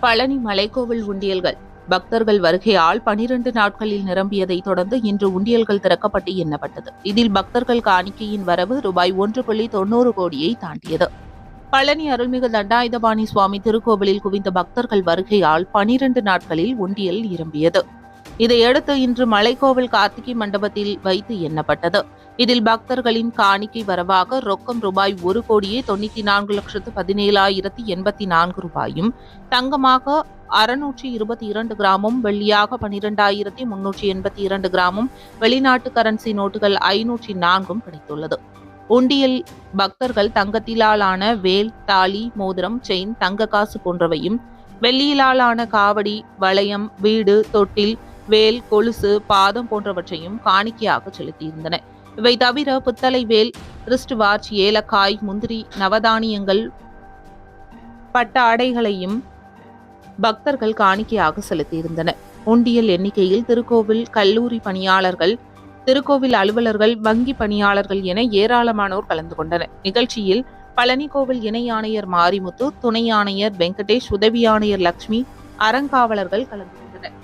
பழனி மலைக்கோவில் உண்டியல்கள். பக்தர்கள் வருகையால் பனிரெண்டு நாட்களில் நிரம்பியதை தொடர்ந்து இன்று உண்டியல்கள் திறக்கப்பட்டு எண்ணப்பட்டது. இதில் பக்தர்கள் காணிக்கையின் வரவு ரூபாய் ஒன்று புள்ளி தொண்ணூறு கோடியை தாண்டியது. பழனி அருள்மிகு தண்டாயுதபாணி சுவாமி திருக்கோவிலில் குவிந்த பக்தர்கள் வருகையால் பனிரெண்டு நாட்களில் உண்டியல் நிரம்பியது. இதையடுத்து இன்று மலைக்கோவில் கார்த்திகை மண்டபத்தில் வைத்து எண்ணப்பட்டது. இதில் பக்தர்களின் காணிக்கை வரவாக ரொக்கம் ரூபாய் ஒரு கோடியே தொண்ணூத்தி நான்கு லட்சத்து பதினேழாயிரத்தி எண்பத்தி நான்கு ரூபாயும் தங்கமாக அறுநூற்றி இருபத்தி இரண்டு கிராமும் வெள்ளியாக பனிரெண்டாயிரத்தி முன்னூற்றி எண்பத்தி இரண்டு கிராமும் வெளிநாட்டு கரன்சி நோட்டுகள் ஐநூற்றி நான்கும் கிடைத்துள்ளது. உண்டியல் பக்தர்கள் தங்கத்திலாலான வேல் தாலி மோதிரம் செயின் தங்க காசு போன்றவையும் வெள்ளியிலாலான காவடி வளையம் வீடு தொட்டில் வேல் கொலுசு பாதம் போன்றவற்றையும் காணிக்கையாக செலுத்தியிருந்தன. இவை தவிர புத்தளை வேல் ரிஸ்ட் வாட்ச் ஏலக்காய் முந்திரி நவதானியங்கள் பட்ட ஆடைகளையும் பக்தர்கள் காணிக்கையாக செலுத்தியிருந்தனர் உண்டியல் எண்ணிக்கையில் திருக்கோவில் கல்லூரி பணியாளர்கள் திருக்கோவில் அலுவலர்கள் வங்கி பணியாளர்கள் என ஏராளமானோர் கலந்து கொண்டனர். நிகழ்ச்சியில் பழனி கோவில் இணை ஆணையர் மாரிமுத்து துணை ஆணையர் வெங்கடேஷ் உதவி ஆணையர் லட்சுமி அறங்காவலர்கள் கலந்து கொண்டனர்.